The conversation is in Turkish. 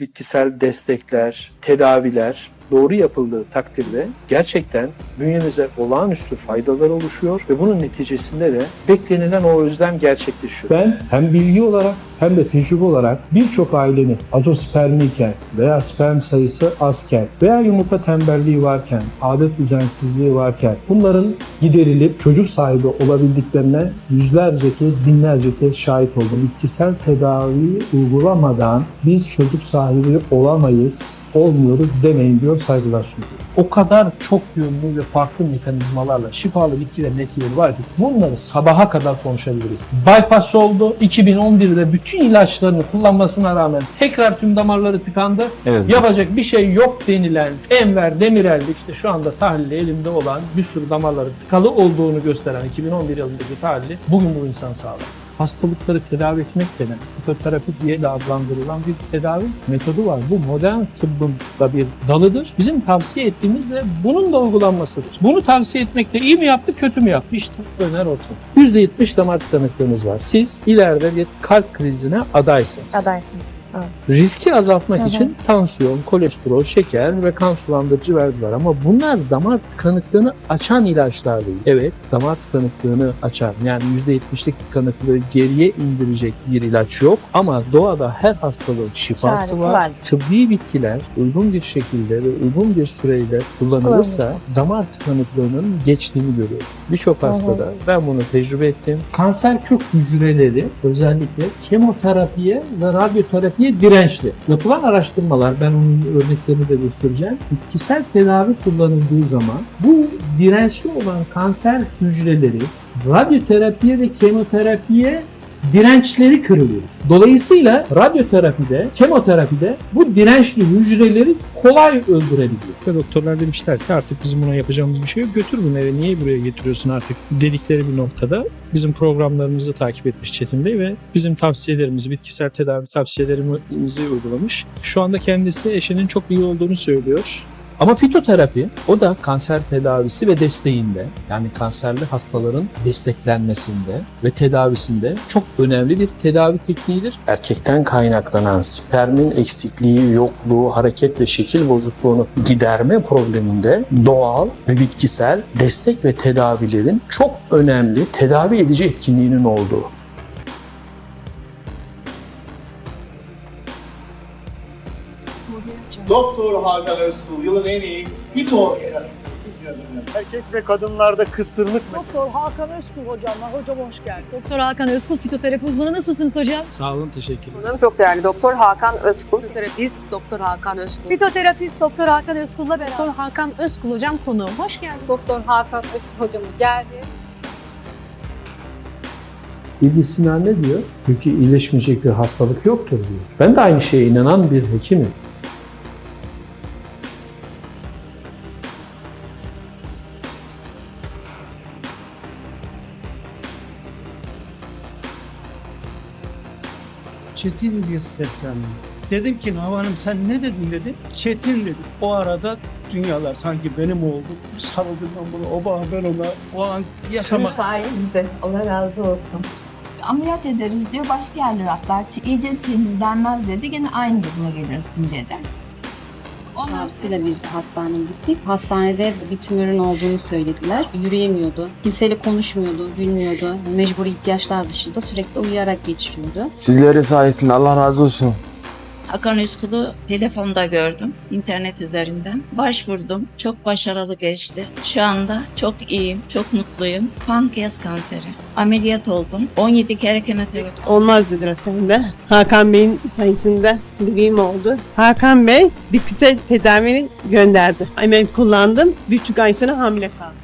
bitkisel destekler, tedaviler doğru yapıldığı takdirde gerçekten bünyemize olağanüstü faydalar oluşuyor ve bunun neticesinde de beklenilen o özlem gerçekleşiyor. Ben hem bilgi olarak hem de tecrübe olarak birçok ailenin azospermiyken veya sperm sayısı azken veya yumurta tembelliği varken, adet düzensizliği varken bunların giderilip çocuk sahibi olabildiklerine yüzlerce kez, binlerce kez şahit oldum. Bitkisel tedavi uygulamadan biz çocuk sahibi olamayız, olmuyoruz demeyin diyor saygılar sunuyorum. O kadar çok yönlü ve farklı mekanizmalarla şifalı bitkilerin etkileri var ki bunları sabaha kadar konuşabiliriz. Bypass oldu. 2011'de bütün ilaçlarını kullanmasına rağmen tekrar tüm damarları tıkandı. Evet. Yapacak bir şey yok denilen Enver Demirel'de işte şu anda tahlili elimde olan bir sürü damarları tıkalı olduğunu gösteren 2011 yılındaki tahlili bugün bu insan sağlar. Hastalıkları tedavi etmek denen fitoterapi diye de adlandırılan bir tedavi metodu var. Bu modern tıbbın da bir dalıdır. Bizim tavsiye ettiğimiz de bunun da uygulanmasıdır. Bunu tavsiye etmekte iyi mi yaptı, kötü mü yaptı? İşte öner ortada. %70 damar tıkanıklığınız var. Siz ileride bir kalp krizine adaysınız. Adaysınız. Evet. Riski azaltmak hı. için tansiyon, kolesterol, şeker ve kan sulandırıcı verdiler ama bunlar damar tıkanıklığını açan ilaçlar değil. Evet, damar tıkanıklığını açan yani %70'lik tıkanıklığı geriye indirecek bir ilaç yok ama doğada her hastalığın şifası Çaresi var. vardır. Tıbbi bitkiler uygun bir şekilde ve uygun bir süreyle kullanılırsa damar tıkanıklığının geçtiğini görüyoruz. Birçok hastada ben bunu tecrübe ettim. Kanser kök hücreleri özellikle kemoterapiye ve radyoterapiye dirençli. Yapılan araştırmalar, ben onun örneklerini de göstereceğim. Bitkisel tedavi kullanıldığı zaman bu dirençli olan kanser hücreleri radyoterapiye ve kemoterapiye dirençleri kırılıyor. Dolayısıyla radyoterapide, kemoterapide bu dirençli hücreleri kolay öldürebiliyor. Ve doktorlar demişler ki artık bizim buna yapacağımız bir şey yok. Götür bunu eve niye buraya getiriyorsun artık dedikleri bir noktada bizim programlarımızı takip etmiş Çetin Bey ve bizim tavsiyelerimizi, bitkisel tedavi tavsiyelerimizi uygulamış. Şu anda kendisi eşinin çok iyi olduğunu söylüyor. Ama fitoterapi o da kanser tedavisi ve desteğinde yani kanserli hastaların desteklenmesinde ve tedavisinde çok önemli bir tedavi tekniğidir. Erkekten kaynaklanan spermin eksikliği, yokluğu, hareket ve şekil bozukluğunu giderme probleminde doğal ve bitkisel destek ve tedavilerin çok önemli tedavi edici etkinliğinin olduğu. Doktor Hakan Özkul yılın en iyi Hito Erkek ve kadınlarda kısırlık Doktor Hakan Özkul hocamla. Hocam hoş geldin. Doktor Hakan Özkul fitoterapi uzmanı nasılsınız hocam? Sağ olun, teşekkür ederim. Çok değerli Doktor Hakan Özkul. Fitoterapist Doktor Hakan Özkul. Fitoterapist Doktor Hakan Özkul'la beraber. Doktor Hakan Özkul hocam konuğum. Hoş geldin. Doktor Hakan Özkul hocamız geldi. İbn ne diyor? Çünkü iyileşmeyecek bir hastalık yoktur diyor. Ben de aynı şeye inanan bir hekimim. Çetin diye seslendim. Dedim ki Navan'ım sen ne dedin dedi. Çetin dedi. O arada dünyalar sanki benim oldu. Sarıldım ben buna, o bana ben ona. O an yaşamak. sayenizde. Allah razı olsun. ameliyat ederiz diyor. Başka yerlere atlar. İyice temizlenmez dedi. Gene aynı duruma gelirsin dedi. Abisiyle biz hastaneye gittik. Hastanede bir tümörün olduğunu söylediler. Yürüyemiyordu. Kimseyle konuşmuyordu, gülmüyordu. Mecburi ihtiyaçlar dışında sürekli uyuyarak geçiriyordu. Sizlerin sayesinde Allah razı olsun. Hakan Özkul'u telefonda gördüm. internet üzerinden. Başvurdum. Çok başarılı geçti. Şu anda çok iyiyim. Çok mutluyum. Pankreas kanseri. Ameliyat oldum. 17 kere kemoterapi Olmaz dediler sende. Hakan Bey'in sayesinde bebeğim oldu. Hakan Bey bitkisel tedavini gönderdi. Hemen kullandım. Bir buçuk ay sonra hamile kaldım.